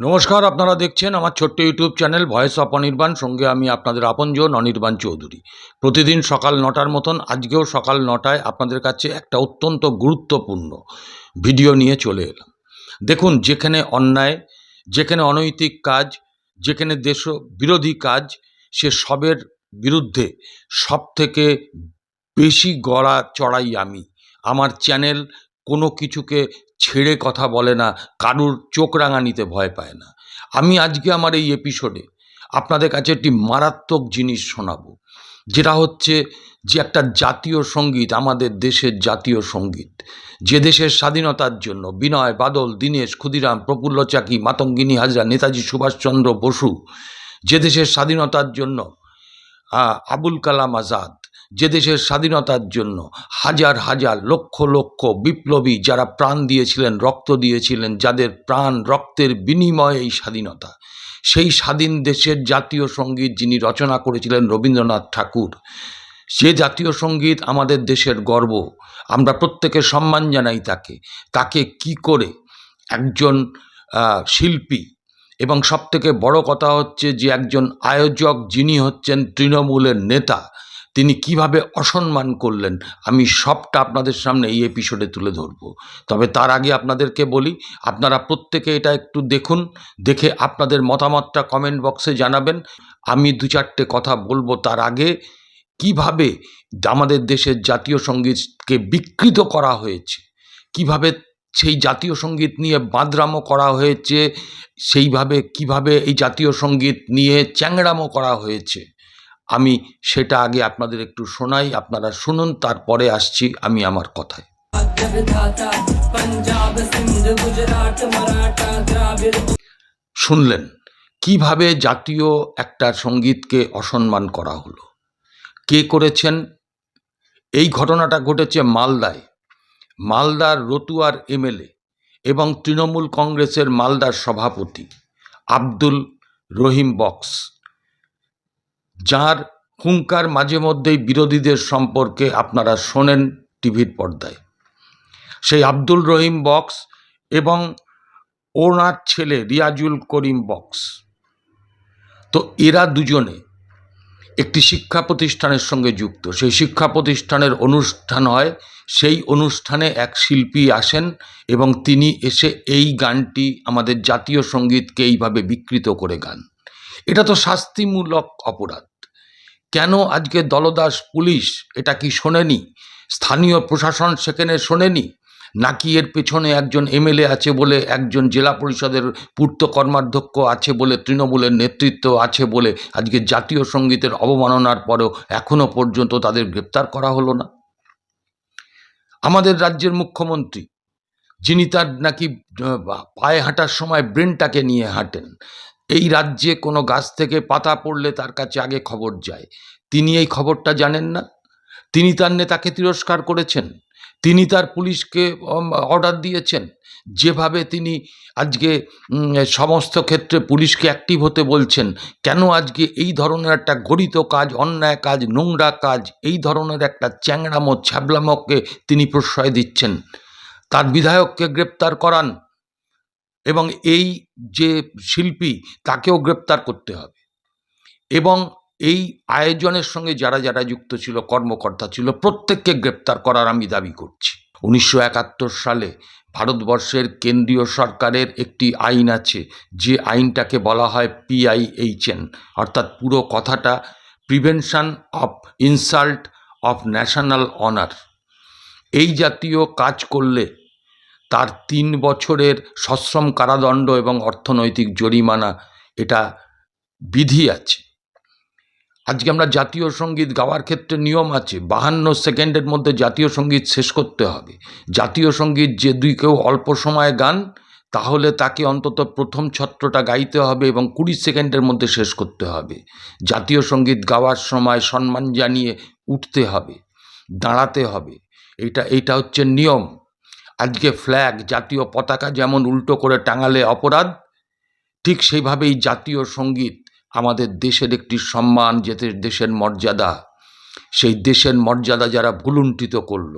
নমস্কার, আপনারা দেখছেন আমার ছোট্ট YouTube channel voice of Anirban. সঙ্গে আমি আপনাদের আপনজন অনির্বাণ চৌধুরী। প্রতিদিন সকাল নটার মতন, আজকেও সকাল নটায় আপনাদের কাছে একটা অত্যন্ত গুরুত্বপূর্ণ ভিডিও নিয়ে চলে এলাম। দেখুন, যেখানে অন্যায়, যেখানে অনৈতিক কাজ, যেখানে দেশ বিরোধী কাজ, সে সবের বিরুদ্ধে সব থেকে বেশি গড়া চড়াই আমি। আমার চ্যানেল কোনো কিছুকে ছেড়ে কথা বলে না, কারুর চোখ রাঙানিতে ভয় পায় না। আমি আজকে আমার এই এপিসোডে আপনাদের কাছে একটি মারাত্মক জিনিস শোনাবো, যেটা হচ্ছে যে একটা জাতীয় সংগীত, আমাদের দেশের জাতীয় সংগীত, যে দেশের স্বাধীনতার জন্য বিনয়, বাদল, দীনেশ, ক্ষুদিরাম, প্রফুল্ল চাকি, মাতঙ্গিনী হাজরা, নেতাজি সুভাষচন্দ্র বসু, যে দেশের স্বাধীনতার জন্য আবুল কালাম আজাদ যে দেশের স্বাধীনতার জন্য হাজার হাজার লক্ষ লক্ষ বিপ্লবী যারা প্রাণ দিয়েছিলেন, রক্ত দিয়েছিলেন, যাদের প্রাণ রক্তের বিনিময়ে এই স্বাধীনতা। সেই স্বাধীন দেশের জাতীয় সংগীত যিনি রচনা করেছিলেন রবীন্দ্রনাথ ঠাকুর, সে জাতীয় সংগীত আমাদের দেশের গর্ব। আমরা প্রত্যেকে সম্মান জানাই তাকে। তাকে কি করে একজন শিল্পী এবং সবথেকে বড় কথা হচ্ছে যে একজন আয়োজক যিনি হচ্ছেন তৃণমূলের নেতা তিনি কীভাবে অসম্মান করলেন, আমি সবটা আপনাদের সামনে এই এপিসোডে তুলে ধরবো। তবে তার আগে আপনাদেরকে বলি, আপনারা প্রত্যেকে এটা একটু দেখুন, দেখে আপনাদের মতামতটা কমেন্ট বক্সে জানাবেন। আমি দু চারটে কথা বলব তার আগে, কীভাবে আমাদের দেশের জাতীয় সঙ্গীতকে বিকৃত করা হয়েছে, কীভাবে সেই জাতীয় সংগীত নিয়ে বাদরামো করা হয়েছে, সেইভাবে কীভাবে এই জাতীয় সংগীত নিয়ে চ্যাংড়ামো করা হয়েছে আমি সেটা আগে আপনাদের একটু শোনাই, আপনারা শুনুন, তারপরে আসছি আমি আমার কথায়। শুনলেন, কীভাবে জাতীয় একটা সঙ্গীতকে অসম্মান করা হলো? কে করেছেন? এই ঘটনাটা ঘটেছে মালদায়। মালদার রতুয়ার এমএলএ এবং তৃণমূল কংগ্রেসের মালদার সভাপতি আব্দুল রহিম বক্স। যার হুঙ্কার মাঝে মধ্যেই বিরোধীদের সম্পর্কে আপনারা শোনেন টিভির পর্দায়। সেই আব্দুল রহিম বক্স এবং ওনার ছেলে রিয়াজুল করিম বক্স। তো এরা দুজনে একটি শিক্ষা প্রতিষ্ঠানের সঙ্গে যুক্ত। সেই শিক্ষা প্রতিষ্ঠানের অনুষ্ঠান হয়, সেই অনুষ্ঠানে এক শিল্পী আসেন এবং তিনি এসে এই গানটি আমাদের জাতীয় সঙ্গীতকে এইভাবে বিকৃত করে গান। এটা তো শাস্তিমূলক অপরাধ। কেন আজকে দলদাস পুলিশ এটা কি শোনেনি? স্থানীয় প্রশাসন সেখানে শোনেনি? নাকি এর পেছনে একজন এমএলএ আছে বলে একজন জেলা পরিষদের পূর্ত কর্মাধ্যক্ষ আছে বলে, তৃণমূলের নেতৃত্ব আছে বলে আজকে জাতীয় সঙ্গীতের অবমাননার পরেও এখনও পর্যন্ত তাদের গ্রেপ্তার করা হলো না? আমাদের রাজ্যের মুখ্যমন্ত্রী, যিনি তার নাকি পায়ে হাঁটার সময় ব্রেনটাকে নিয়ে হাঁটেন এই রাজ্যে কোনো গাছ থেকে পাতা পড়লে তার কাছে আগে খবর যায়। তিনি এই খবরটা জানেন না। তিনি তার নেতাকে তিরস্কার করেছেন। তিনি তার পুলিশকে অর্ডার দিয়েছেন। যেভাবে তিনি আজকে সমস্ত ক্ষেত্রে পুলিশকে অ্যাক্টিভ হতে বলছেন, কেন আজকে এই ধরনের একটা গরিত কাজ, অন্যায় কাজ, নোংরা কাজ, এই ধরনের একটা চ্যাংড়ামো, ছ্যাবলামোকে তিনি প্রশ্রয় দিচ্ছেন। তার বিধায়ককে গ্রেপ্তার করান। এবং এই যে শিল্পী, তাকেও গ্রেপ্তার করতে হবে। এবং এই আয়োজনের সঙ্গে যারা যারা যুক্ত ছিল, কর্মকর্তা ছিল, প্রত্যেককে গ্রেপ্তার করার আমি দাবি করছি। উনিশশো একাত্তর সালে ভারতবর্ষের কেন্দ্রীয় সরকারের একটি আইন আছে, যে আইনটাকে বলা হয় পিআইএইচএন অর্থাৎ পুরো কথাটা prevention of insult of national honour. এই জাতীয় কাজ করলে তার তিন বছরের সশ্রম কারাদণ্ড এবং অর্থনৈতিক জরিমানা, এটা বিধি আছে। আজকে আমরা জাতীয় সংগীত গাওয়ার ক্ষেত্রে নিয়ম আছে, বাহান্ন সেকেন্ডের মধ্যে জাতীয় সংগীত শেষ করতে হবে। জাতীয় সংগীত যে দুই কেউ অল্প সময় গান, তাহলে তাকে অন্তত প্রথম ছত্রটা গাইতে হবে এবং কুড়ি সেকেন্ডের মধ্যে শেষ করতে হবে। জাতীয় সংগীত গাওয়ার সময় সম্মান জানিয়ে উঠতে হবে, দাঁড়াতে হবে। এটা এটা হচ্ছে নিয়ম। আজকে ফ্ল্যাগ জাতীয় পতাকা যেমন উল্টো করে টাঙালে অপরাধ, ঠিক সেইভাবেই জাতীয় সংগীত আমাদের দেশের একটি সম্মান, যেতে দেশের মর্যাদা। সেই দেশের মর্যাদা যারা ভুলুণ্ঠিত করল,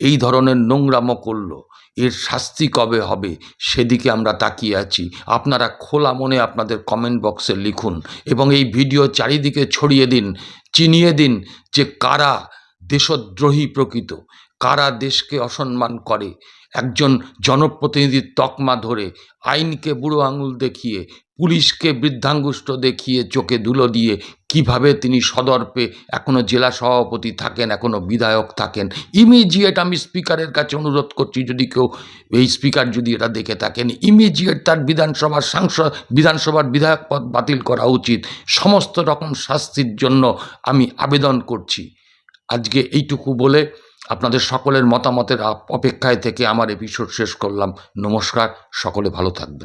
এই ধরনের নোংরামো করল, এর শাস্তি কবে হবে সেদিকে আমরা তাকিয়ে আছি। আপনারা খোলা মনে আপনাদের কমেন্ট বক্সে লিখুন এবং এই ভিডিও চারিদিকে ছড়িয়ে দিন, চিনিয়ে দিন যে কারা দেশদ্রোহী প্রকৃত, কারা দেশকে অসম্মান করে একজন জনপ্রতিনিধির তকমা ধরে আইনকে বুড়ো আঙুল দেখিয়ে, পুলিশকে বৃদ্ধাঙ্গুষ্ঠ দেখিয়ে, চোখে ধুলো দিয়ে কীভাবে তিনি সদর্পে এখনও জেলা সভাপতি থাকেন এখনও বিধায়ক থাকেন। ইমিজিয়েট আমি স্পিকারের কাছে অনুরোধ করছি, যদি কেউ এই স্পিকার যদি এটা দেখে থাকেন, ইমিজিয়েট তার বিধানসভার সাংসদ, বিধানসভার বিধায়ক পদ বাতিল করা উচিত। সমস্ত রকম শাস্তির জন্য আমি আবেদন করছি। আজকে এইটুকু বলে আপনাদের সকলের মতামতের অপেক্ষায় থেকে আমার এপিসোড শেষ করলাম। নমস্কার সকলে ভালো থাকবেন।